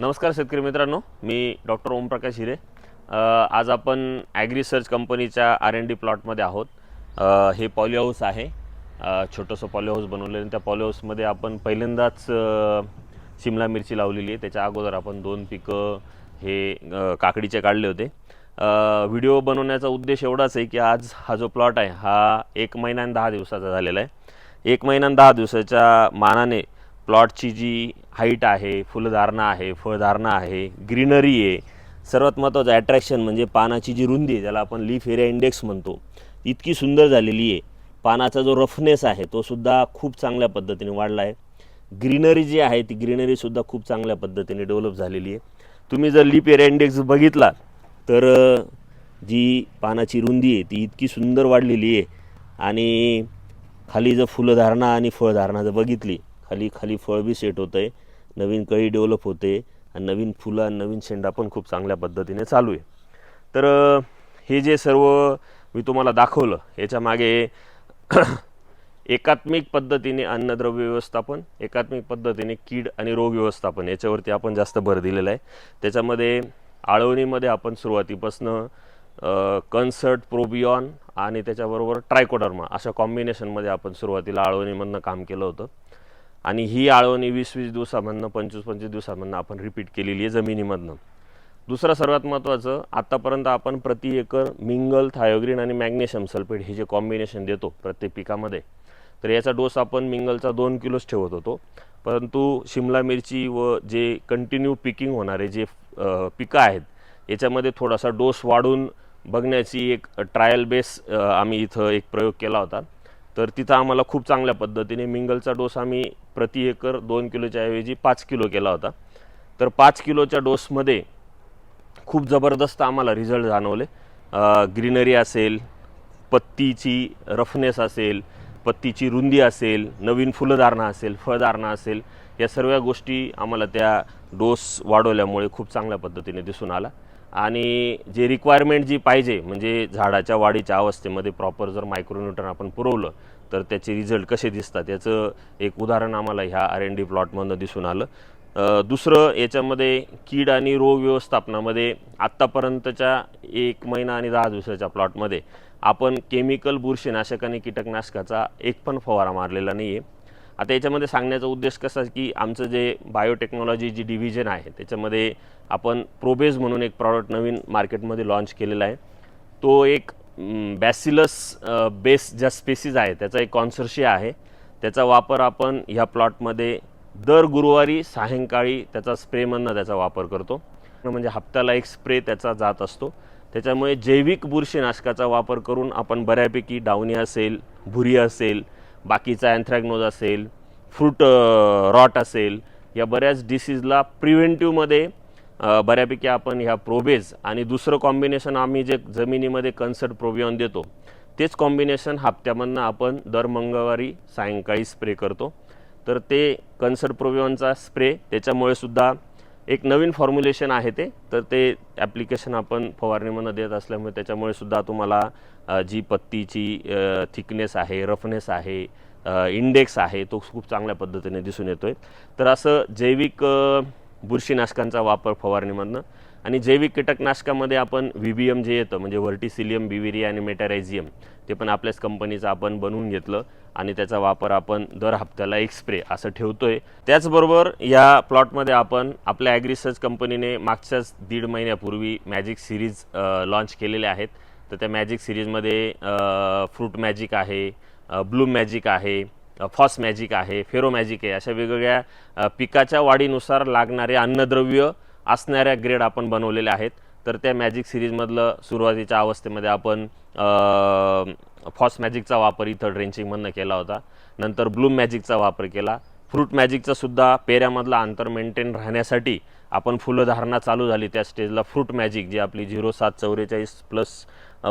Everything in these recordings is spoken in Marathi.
नमस्कार शेतकरी मित्रांनो मी डॉक्टर ओमप्रकाश हिरे. आज आपण ॲग्रीसर्च कंपनीच्या आर एन डी प्लॉटमध्ये आहोत. हे पॉली हाऊस आहे. छोटंसं पॉली हाऊस बनवलेलं त्या पॉली हाऊसमध्ये आपण पहिल्यांदाच शिमला मिरची लावलेली आहे. त्याच्या अगोदर आपण दोन पिकं हे काकडीचे काढले होते. व्हिडिओ बनवण्याचा उद्देश एवढाच आहे की आज हा जो प्लॉट आहे हा एक महिना आणि दहा दिवसाचा झालेला आहे. एक महिना आणि दहा दिवसाच्या मानाने प्लॉटची जी हाईट आहे फुलधारणा आहे फळधारणा आहे ग्रीनरी आहे सर्वात महत्त्वाचं ॲट्रॅक्शन म्हणजे पानाची जी रुंदी आहे ज्याला आपण लीफ एरिया इंडेक्स म्हणतो इतकी सुंदर झालेली आहे. पानाचा जो रफनेस आहे तो सुद्धा खूप चांगल्या पद्धतीने वाढला आहे. ग्रीनरी जी आहे ती ग्रीनरीसुद्धा खूप चांगल्या पद्धतीने डेव्हलप झालेली आहे. तुम्ही जर लीप एरिया इंडेक्स बघितला तर जी पानाची रुंदी आहे ती इतकी सुंदर वाढलेली आहे. आणि खाली जर फुलधारणा आणि फळधारणा जर बघितली खाली खाली फळ बी सेट होतं आहे नवीन कळी डेव्हलप होते. आणि नवीन फुलं आणि नवीन शेंडा पण खूप चांगल्या पद्धतीने चालू आहे. तर हे जे सर्व मी तुम्हाला दाखवलं याच्या मागे एकात्मिक पद्धतीने अन्नद्रव्य व्यवस्थापन एकात्मिक पद्धतीने कीड आणि रोग व्यवस्थापन याच्यावरती आपण जास्त भर दिलेला आहे. त्याच्यामध्ये आळवणीमध्ये आपण सुरुवातीपासनं कन्सर्ट प्रोबियॉन आणि त्याच्याबरोबर ट्रायकोडर्मा अशा कॉम्बिनेशनमध्ये आपण सुरुवातीला आळवणीमधनं काम केलं होतं. आणि ही आळवणी वीस वीस दिवसामधनं पंचवीस पंचवीस दिवसामधनं आपण रिपीट केलेली आहे जमिनीमधनं. दुसरं सर्वात महत्त्वाचं आत्तापर्यंत आपण प्रति एकर मिंगल थायोग्रीन आणि मॅग्नेशियम सल्फेट हे जे कॉम्बिनेशन देतो प्रत्येक पिकामध्ये तर याचा डोस आपण मिंगलचा दोन किलोच ठेवत होतो. परंतु शिमला मिरची व जे कंटिन्यू पिकिंग होणारे जे पिकं आहेत याच्यामध्ये थोडासा डोस वाढून बघण्याची एक ट्रायल बेस आम्ही इथं एक प्रयोग केला होता. तर तिथं आम्हाला खूप चांगल्या पद्धतीने मिंगलचा डोस आम्ही प्रति एकर दोन किलोच्या ऐवजी पाच किलो केला होता. तर पाच किलोच्या डोसमध्ये खूप जबरदस्त आम्हाला रिझल्ट जाणवले. ग्रीनरी असेल पत्तीची रफनेस असेल पत्तीची रुंदी असेल नवीन फुलधारणा असेल फळधारणा असेल या सर्व गोष्टी आम्हाला त्या डोस वाढवल्यामुळे खूप चांगल्या पद्धतीने दिसून आला. आणि जे रिक्वायरमेंट जी पाहिजे म्हणजे झाडाच्या वाढीच्या अवस्थेमध्ये प्रॉपर जर मायक्रोन्यूटन आपण पुरवलं तर त्याचे रिझल्ट कसे दिसतात? याचं एक उदाहरण आम्हाला ह्या आर एन डी प्लॉटमधनं दिसून आलं. दुसरं याच्यामध्ये कीड आणि रोग व्यवस्थापनामध्ये आत्तापर्यंतच्या एक महिना आणि दहा दिवसाच्या प्लॉटमध्ये आपण केमिकल बुरशीनाशक आणि कीटकनाशकाचा एक पण फवारा मारलेला नाही आहे आता याच्यामध्ये सांगण्याचा उद्देश कसा आहे की आमचं जे बायोटेक्नॉलॉजी जी डिव्हिजन आहे त्याच्यामध्ये आपण प्रोबेज म्हणून एक प्रॉडक्ट नवीन मार्केटमध्ये लॉन्च केलेला आहे. तो एक बॅसिलस बेस ज्या स्पेसीज आहे त्याचा एक कॉन्सर्शिया आहे. त्याचा वापर आपण ह्या प्लॉटमध्ये दर गुरुवारी सायंकाळी त्याचा स्प्रेमधनं त्याचा वापर करतो. म्हणजे हप्त्याला एक स्प्रे त्याचा जात असतो. त्याच्यामुळे जैविक बुरशीनाशकाचा वापर करून आपण बऱ्यापैकी डावणी असेल भुरी असेल बाकीचा अँथ्रॅग्नोज असेल फ्रूट रॉट असेल या बऱ्याच डिसीजला प्रिव्हेंटिव्हमध्ये बऱ्यापैकी आपण ह्या प्रोबेज आणि दुसरं कॉम्बिनेशन आम्ही जे जमिनीमध्ये कन्सर्ट प्रोबियॉन देतो तेच कॉम्बिनेशन हप्त्यामधनं आपण दर मंगळवारी सायंकाळी स्प्रे करतो. तर ते कन्सर्ट प्रोबियॉनचा स्प्रे त्याच्यामुळे सुद्धा एक नवीन फॉर्म्युलेशन आहे ते. तर ते ॲप्लिकेशन आपण फवारणीमध्ये देत असल्यामुळे त्याच्यामुळे सुद्धा तुम्हाला जी पत्तीची थिकनेस आहे रफनेस आहे इंडेक्स आहे तो खूप चांगल्या पद्धतीने दिसून येतो आहे तर असं जैविक बुरशीनाशकांचा वापर फवारणीमधनं आणि जैविक कीटकनाशकामध्ये आपण व्ही बी एम जे येतं म्हणजे व्हर्टिसिलियम बिविरिया आणि मेटारायझियम ते पण आपल्याच कंपनीचं आपण बनवून घेतलं आणि त्याचा वापर आपण दर हप्त्याला एक स्प्रे असं ठेवतोय. त्याचबरोबर या प्लॉटमध्ये आपण आपल्या ॲग्रिसर्च कंपनीने मागच्याच दीड महिन्यापूर्वी मॅजिक सिरीज लॉन्च केलेल्या आहेत. तर त्या मॅजिक सिरीजमध्ये फ्रूट मॅजिक आहे ब्लू मॅजिक आहे फॉस मॅजिक आहे फेरो मॅजिक आहे अशा वेगवेगळ्या पिकाच्या वाढीनुसार लागणारे अन्नद्रव्य असणाऱ्या ग्रेड आपण बनवलेल्या आहेत. तर त्या मॅजिक सिरीजमधलं सुरुवातीच्या अवस्थेमध्ये आपण फॉस मॅजिकचा वापर इथं ड्रेंचिंगमधनं केला होता. नंतर ब्लूम मॅजिकचा वापर केला. फ्रूट मॅजिकचा सुद्धा पेऱ्यामधला अंतर मेंटेन राहण्यासाठी आपण फुलधारणा चालू झाली त्या स्टेजला फ्रूट मॅजिक जी आपली झिरो सात चौवेचाळीस प्लस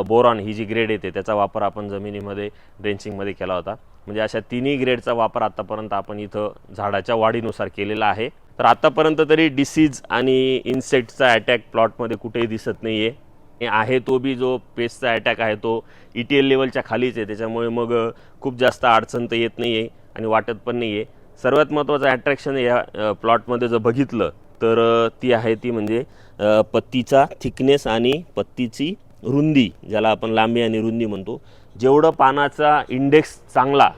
बोरॉन ही जी ग्रेड येते त्याचा वापर आपण जमिनीमध्ये ड्रेंचिंगमध्ये केला होता. म्हणजे अशा तिन्ही ग्रेडचा वापर आत्तापर्यंत आपण इथं झाडाच्या वाढीनुसार केलेला आहे. तर आतापर्यंत तरी डिसीज आणि इन्सेक्टचा अटॅक प्लॉटमध्ये कुठेही दिसत नाही आहे आहे तो बी जो पेस्टचा अटॅक आहे तो ई टी एल लेवलच्या खालीच आहे. त्याच्यामुळे मग खूप जास्त अडचण तर येत नाही आहे आणि वाटत पण नाही आहे सर्वात महत्त्वाचं अट्रॅक्शन या प्लॉटमध्ये जर बघितलं तर ती आहे ती म्हणजे पत्तीचा थिकनेस आणि पत्तीची रुंदी ज्याला आपण लांबी आणि रुंदी म्हणतो. जेवढं पानाचा इंडेक्स चांगला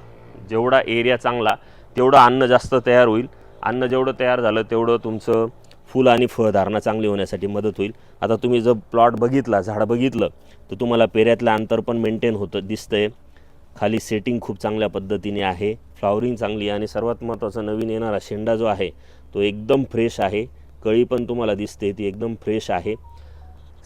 जेवढा एरिया चांगला तेवढं अन्न जास्त तयार होईल. अन्न जेवढं तयार झालं तेवढं तुमचं फुल आणि फळधारणा चांगली होण्यासाठी मदत होईल. आता तुम्ही जर प्लॉट बघितला झाड बघितलं तर तुम्हाला पेऱ्यातलं अंतर पण मेंटेन होतं दिसतंय. खाली सेटिंग खूप चांगल्या पद्धतीने आहे फ्लॉवरिंग चांगली आहे आणि सर्वात महत्त्वाचा नवीन येणारा शेंडा जो आहे तो एकदम फ्रेश आहे. कळी पण तुम्हाला दिसते ती एकदम फ्रेश आहे.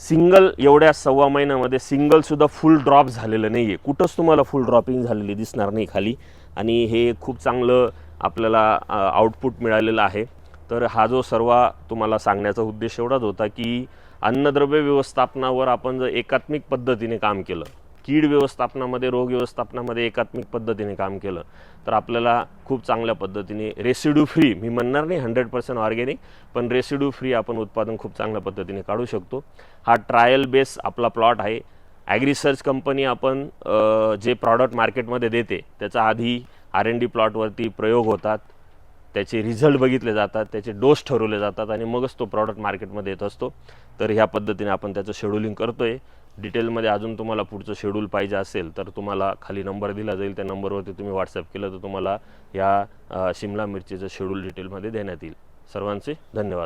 सिंगल एवढ्या सव्वा महिन्यामध्ये सिंगलसुद्धा फुल ड्रॉप झालेलं नाही आहे कुठंच तुम्हाला फुल ड्रॉपिंग झालेली दिसणार नाही खाली. आणि हे खूप चांगलं आपल्याला आउटपुट मिळालेलं आहे. तर हा जो सर्व तुम्हाला सांगण्याचा उद्देश एवढाच होता की अन्नद्रव्य व्यवस्थापनावर आपण जर एकात्मिक पद्धतीने काम केलं कीड व्यवस्थापनामध्ये रोग व्यवस्थापनामध्ये एकात्मिक पद्धतीने काम केलं तर आपल्याला खूप चांगल्या पद्धतीने रेसिड्यू फ्री मी म्हणणार नाही हंड्रेड पर्सेंट ऑर्गॅनिक पण रेसिड्यू फ्री आपण उत्पादन खूप चांगल्या पद्धतीने काढू शकतो. हा ट्रायल बेस आपला प्लॉट आहे. ॲग्रिसर्च कंपनी आपण जे प्रॉडक्ट मार्केटमध्ये देते त्याचा आधी आर एन डी प्लॉटवरती प्रयोग होतात त्याचे रिझल्ट बघितले जातात त्याचे डोस ठरवले जातात आणि मगच तो प्रॉडक्ट मार्केटमध्ये येत असतो. तर ह्या पद्धतीने आपण त्याचं शेड्युलिंग करतो आहे डिटेलमध्ये अजून तुम्हाला पुढचं शेड्यूल पाहिजे असेल तर तुम्हाला खाली नंबर दिला जाईल. त्या नंबरवरती तुम्ही व्हॉट्सअप केलं तर तुम्हाला या शिमला मिरचीचं शेड्यूल डिटेलमध्ये देण्यात येईल. सर्वांचे धन्यवाद.